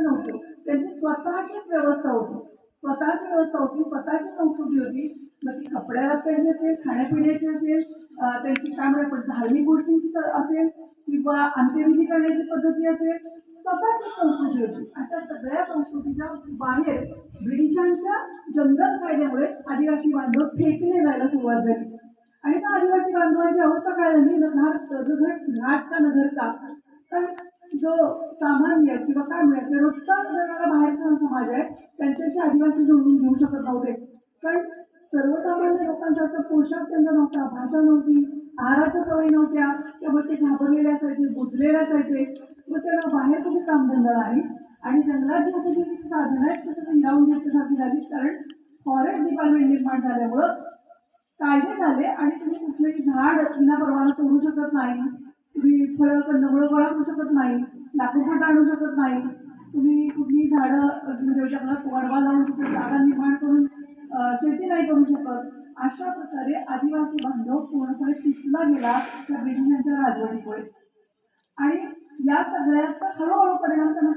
नव्हतं त्यांची स्वतःचीच व्यवस्था होती स्वतःची व्यवस्था होती स्वतःची संस्कृती होती मग ती कपड्याला त्यांचे असेल खाण्यापिण्याची असेल त्यांची काय म्हणजे पण धार्मिक गोष्टींची तर असेल किंवा अंत्यविधी करण्याची पद्धती असेल स्वतःची संस्कृती होती आणि त्या सगळ्या संस्कृतीच्या बाहेर ब्रिटिशांच्या जंगल कायद्यामुळे आदिवासी बांधव फेकले जायला सुरुवात झाली आणि त्या आदिवासी बांधवांची अवस्था काय झाली नगर तळघट घाट का नगरचा सामान्य किंवा काय म्हणायचं रोजचा जगाला बाहेरचा समाज आहे त्यांच्याशी आदिवासी जोडून घेऊ शकत नव्हते. पण सर्वसामान्य लोकांसारखं पोशाख त्यांना नव्हता भाषा नव्हती आहाराच्या सवयी नव्हत्या त्यामुळे ते घाबरलेले असायचे बुजलेले असायचे. मग त्यांना बाहेर कुठे कामधंदा नाही आणि जंगलात जी उपजीविकेची साधनं आहेत तसं ते हिरावून घेण्यासाठी झाली. कारण फॉरेस्ट डिपार्टमेंट निर्माण झाल्यामुळं कायदे झाले आणि तुम्ही कुठलंही झाड विना परवाना तोडू शकत नाही. तुम्ही फळं कंदमुळं गोळा करू शकत नाही. लाकूड आणू शकत नाही. तुम्ही कुठली झाडं देऊ शकत वडवा लावून तिथे जागा निर्माण करून शेती नाही करू शकत. अशा प्रकारे आदिवासी बांधव पूर्णपणे पिचला गेला त्या ब्रिटिशांच्या राजवटीमुळे. आणि या सगळ्याचा हळूहळू परिणाम त्यांना